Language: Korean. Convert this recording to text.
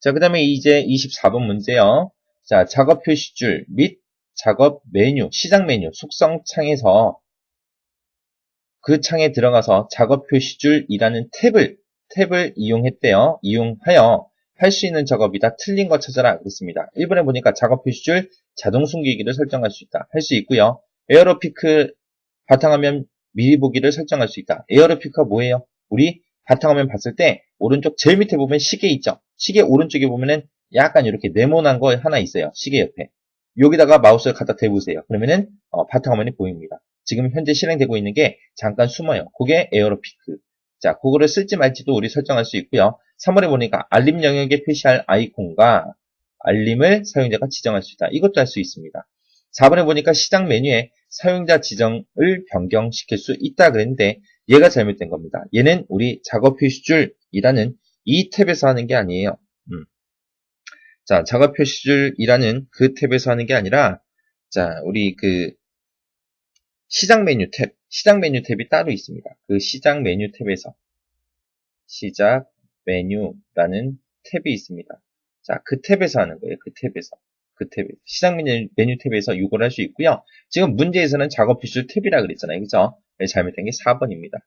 자, 그 다음에 이제 24번 문제요. 자, 작업 표시줄 및 작업 메뉴, 시작 메뉴, 속성 창에서 그 창에 들어가서 작업 표시줄이라는 탭을, 탭을 이용했대요. 이용하여 할 수 있는 작업이다. 틀린 거 찾아라. 그랬습니다. 1번에 보니까 작업 표시줄 자동 숨기기를 설정할 수 있다. 할 수 있고요. 에어로피크 바탕화면 미리 보기를 설정할 수 있다. 에어로피크가 뭐예요? 우리 바탕화면 봤을 때 오른쪽 제일 밑에 보면 시계 있죠? 시계 오른쪽에 보면은 약간 이렇게 네모난 거 하나 있어요. 시계 옆에. 여기다가 마우스를 갖다 대보세요. 그러면은 어, 바탕화면이 보입니다. 지금 현재 실행되고 있는 게 잠깐 숨어요. 그게 에어로 피크. 자, 그거를 쓸지 말지도 우리 설정할 수 있고요. 3월에 보니까 알림 영역에 표시할 아이콘과 알림을 사용자가 지정할 수 있다. 이것도 할 수 있습니다. 4번에 보니까 시작 메뉴에 사용자 지정을 변경시킬 수 있다 그랬는데 얘가 잘못된 겁니다. 얘는 우리 작업 표시줄 이라는 이 탭에서 하는 게 아니에요. 음. 자, 작업 표시줄이라는 그 탭에서 하는 게 아니라 자, 우리 그 시작 메뉴 탭, 시작 메뉴 탭이 따로 있습니다. 그 시작 메뉴 탭에서 시작 메뉴라는 탭이 있습니다. 자, 그 탭에서 하는 거예요. 그 탭에서. 그 탭, 시작 메뉴, 메뉴 탭에서 이걸 할 수 있고요. 지금 문제에서는 작업 표시줄 탭이라 그랬잖아요. 그죠? 네, 잘못된 게 4번입니다.